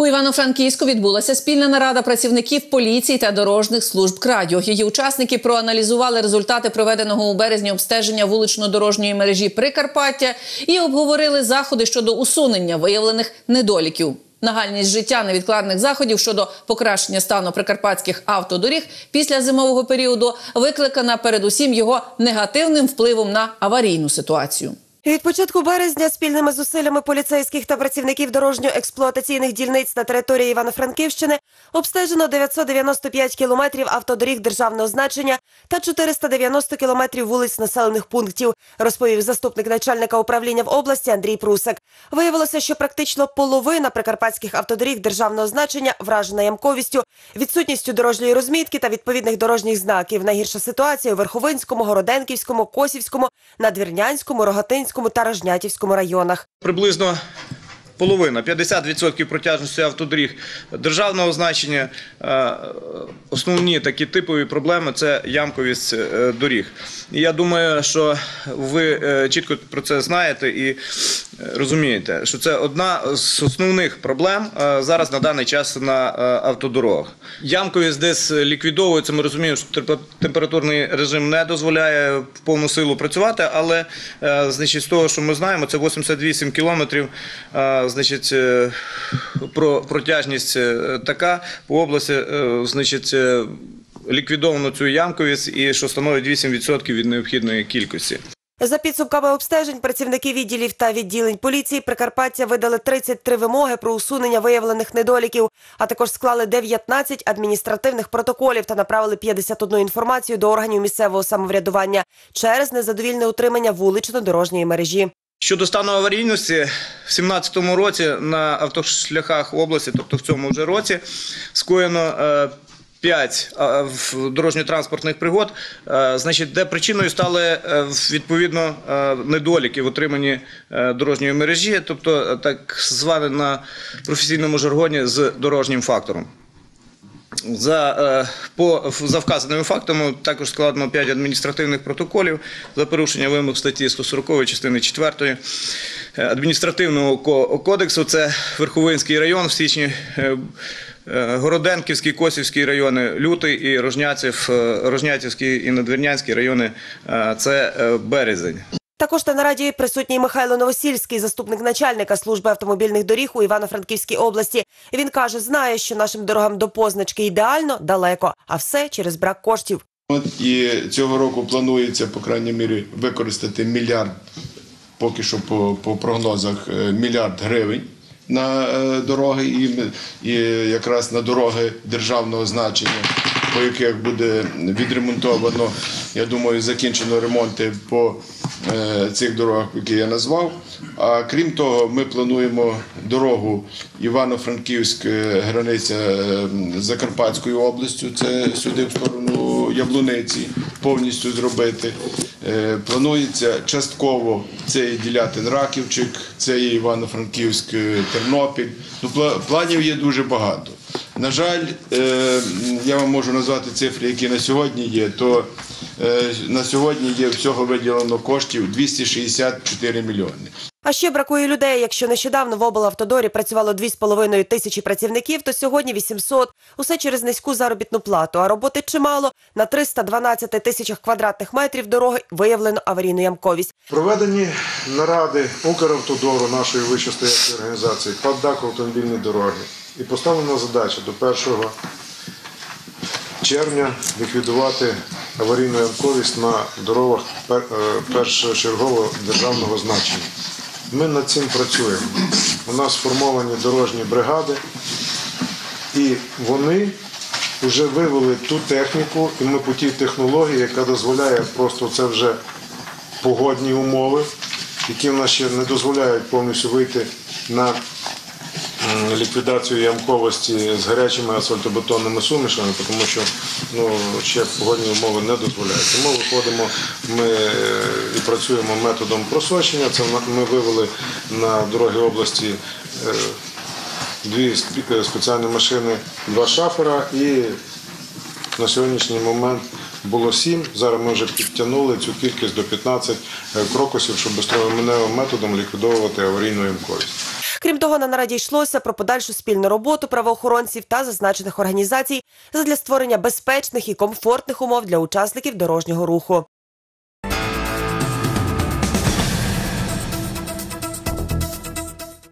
У Івано-Франківську відбулася спільна нарада працівників поліції та дорожніх служб крадіо. Її учасники проаналізували результати проведеного у березні обстеження вулично-дорожньої мережі Прикарпаття і обговорили заходи щодо усунення виявлених недоліків. Нагальність життя невідкладних заходів щодо покращення стану прикарпатських автодоріг після зимового періоду викликана передусім його негативним впливом на аварійну ситуацію. Від початку березня спільними зусиллями поліцейських та працівників дорожньо-експлуатаційних дільниць на території Івано-Франківщини обстежено 995 кілометрів автодоріг державного значення та 490 кілометрів вулиць населених пунктів, розповів заступник начальника управління в області Андрій Прусак. Виявилося, що практично половина прикарпатських автодоріг державного значення вражена ямковістю, відсутністю дорожньої розмітки та відповідних дорожніх знаків. Найгірша ситуація у Верховинському, Городенківському, Косівському, Надвірнянському, Рогатинському та Рожнятівському районах. Приблизно половина, 50% протяжності автодоріг державного значення. Е, Основні такі типові проблеми це ямковість е, доріг. Я думаю, що ви е, чітко про це знаєте і розумієте, що це одна з основних проблем е, зараз на даний час на е, автодорогах. Ямковість десь ліквідовується. Ми розуміємо, що темпе- температурний режим не дозволяє в повну силу працювати, але е, значить, з того, що ми знаємо, це 88 кілометрів. Значить, про протяжність така по області, значить. Ліквідовано цю ямковість і що становить 8% від необхідної кількості. За підсумками обстежень, працівники відділів та відділень поліції Прикарпаття видали 33 вимоги про усунення виявлених недоліків, а також склали 19 адміністративних протоколів та направили 51 інформацію до органів місцевого самоврядування через незадовільне утримання вулично-дорожньої мережі. Щодо стану аварійності, в 2017 році на автошляхах області, тобто в цьому вже році, скоєно е, 5 дорожньо-транспортних пригод, е, значить, де причиною стали е, відповідно е, недоліки в утриманні е, дорожньої мережі, тобто так зване на професійному жаргоні з дорожнім фактором. За, по, за вказаними фактами також складено 5 адміністративних протоколів за порушення вимог статті 140 частини 4 адміністративного кодексу. Це Верховинський район в січні, Городенківський, Косівський райони, Лютий і Рожняців, е, Рожнятівський і Надвірнянський райони е, це е, березень. Також на нараді присутній Михайло Новосільський, заступник начальника служби автомобільних доріг у Івано-Франківській області. Він каже, знає, що нашим дорогам до позначки ідеально далеко, а все через брак коштів. От і цього року планується, по крайній мірі, використати мільярд, поки що по, по прогнозах, е, мільярд гривень на е, дороги і, і якраз на дороги державного значення, по яких буде відремонтовано, я думаю, закінчено ремонти по е, цих дорогах, які я назвав. А крім того, ми плануємо дорогу Івано-Франківськ, е, границя Закарпатською областю, це сюди в сторону Яблуниці, повністю зробити. Е, Планується частково це і Ділятин Раківчик, це і Івано-Франківськ, е, Тернопіль. Ну, планів є дуже багато. На жаль, е, я вам можу назвати цифри, які на сьогодні є, то на сьогодні є всього виділено коштів 264 мільйони. А ще бракує людей. Якщо нещодавно в облавтодорі працювало 2,5 тисячі працівників, то сьогодні 800. Усе через низьку заробітну плату. А роботи чимало. На 312 тисячах квадратних метрів дороги виявлено аварійну ямковість. Проведені наради Укравтодору нашої вищостоячої організації ПАДДАК автомобільні дороги. І поставлена задача до 1 червня ліквідувати аварійну ямковість на дорогах е, першочергового державного значення. Ми над цим працюємо. У нас сформовані дорожні бригади, і вони вже вивели ту техніку, і ми по тій технології, яка дозволяє просто це вже погодні умови, які в нас ще не дозволяють повністю вийти на ліквідацію ямковості з гарячими асфальтобетонними сумішами, тому що ну, ще погодні умови не дозволяють. Тому виходимо ми е, і працюємо методом просочення. Це ми вивели на дороги області е, дві спеціальні машини, два шафера і на сьогоднішній момент було сім. Зараз ми вже підтягнули цю кількість до 15 крокусів, щоб безстроєменевим методом ліквідовувати аварійну ямковість. Крім того, на нараді йшлося про подальшу спільну роботу правоохоронців та зазначених організацій задля створення безпечних і комфортних умов для учасників дорожнього руху.